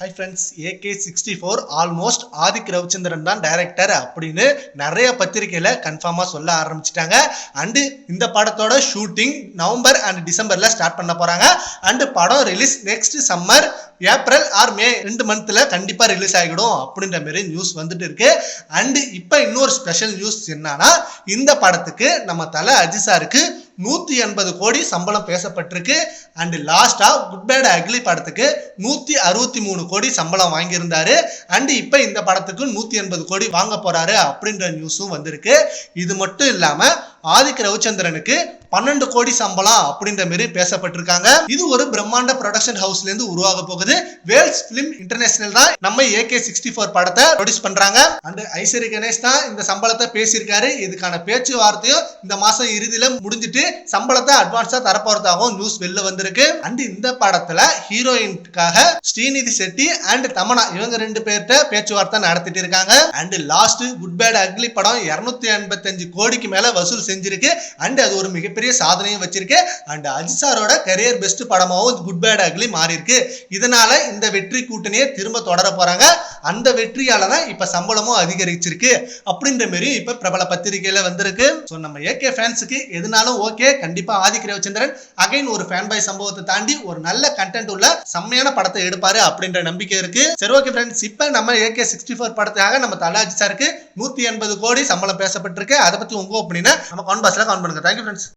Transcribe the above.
Hi friends AK sixty four almost Adhik Ravichandran தான் director அப்படின்னு நிறைய பத்திரிகையில் கன்ஃபார்மாக சொல்ல ஆரம்பிச்சிட்டாங்க. அண்டு இந்த படத்தோட ஷூட்டிங் நவம்பர் அண்ட் டிசம்பரில் ஸ்டார்ட் பண்ண போகிறாங்க அண்டு படம் release next summer April or May ரெண்டு மந்த்தில் கண்டிப்பாக ரிலீஸ் ஆகிடும் அப்படின்ற மாதிரி நியூஸ் வந்துட்டு இருக்கு. அண்டு இப்போ இன்னொரு ஸ்பெஷல் நியூஸ் என்னன்னா இந்த படத்துக்கு நம்ம தலை அஜிசாருக்கு நூற்றி எண்பது கோடி சம்பளம் பேசப்பட்டிருக்கு. அண்ட் லாஸ்ட்டாக குட் பேட் அக்லி படத்துக்கு நூற்றி அறுபத்தி மூணு கோடி சம்பளம் வாங்கியிருந்தாரு. அண்ட் இப்போ இந்த படத்துக்கு நூற்றி எண்பது கோடி வாங்க போகிறாரு அப்படின்ற நியூஸும் வந்திருக்கு. இது மட்டும் இல்லாமல் ஆதிக் ரவிச்சந்திரனுக்கு பன்னெண்டு கோடி சம்பளம் அப்படின்ற மாதிரி பேசப்பட்டிருக்காங்க. இது ஒரு பிரம்மாண்ட ப்ரொடக்ஷன் ஹவுஸ்ல இருந்து உருவாக போகுது. வேல்ஸ் பிலிம் இன்டர்நேஷனல் தான் நம்ம ஏகே சிக்ஸ்டி ஃபோர் படத்தை ப்ரொடியூஸ் பண்றாங்க. அண்ட் ஐஸ்வரி கணேஷ் தான் இந்த சம்பளத்தை பேசியிருக்காரு. இதுக்கான பேச்சுவார்த்தையும் இந்த மாசம் இறுதியில முடிஞ்சிட்டு சம்பளத்தை அட்வான்ஸா தரப்போறதாகவும் நியூஸ் வெளில வந்திருக்கு. அண்ட் இந்த படத்துல ஹீரோயினுக்காக ஸ்ரீநிதி செட்டி அண்ட் தமனா இவங்க ரெண்டு பேர்கிட்ட பேச்சுவார்த்தை நடத்திட்டு இருக்காங்க. And last Good Bad Ugly படம் இருநூத்தி எண்பத்தஞ்சு கோடிக்கு மேல வசூல் செஞ்சிருக்கு. அண்ட் அது ஒரு மிகப்பெரிய சாதனையும் வச்சிருக்கு. அண்ட் அஜித் சாரோட கரியர் பெஸ்ட் படமாவும் குட் பேட் அக்லி மாறி இருக்கு இதனால இந்த வெற்றி கூட்டணியை திரும்ப தொடர போறாங்க. அந்த வெற்றியால தான் இப்ப சம்பளமும் அதிகரிச்சிருக்கு. அப்படின்ற மாதிரி இப்ப பிரபல பத்திரிகையில வந்திருக்கு. ஸோ நம்ம ஏகே ஃபேன்ஸுக்கு எதுனாலும் ஓகே கண்டிப்பா ஆதிக் ரவிச்சந்திரன் அகைன் ஒரு ஃபேன் பாய் சம்பவத்தை தாண்டி ஒரு நல்ல கண்டென்ட் உள்ள செம்மையான படத்தை எடுப்பாரு அப்படின்ற நம்பிக்கை இருக்கு. சரி ஓகே ஃப்ரெண்ட்ஸ் இப்ப நம்ம ஏகே சிக்ஸ்டி ஃபோர் படத்துக்காக நம்ம தலாஜி சாருக்கு நூத்தி எண்பது கோடி சம்பளம் பேசப்பட்டிருக்கு. அதை பத்தி உங்க ஒப்பீனியனை நம்ம கான் பாஸ்ல கான் பண்ணுங்க. Thank you friends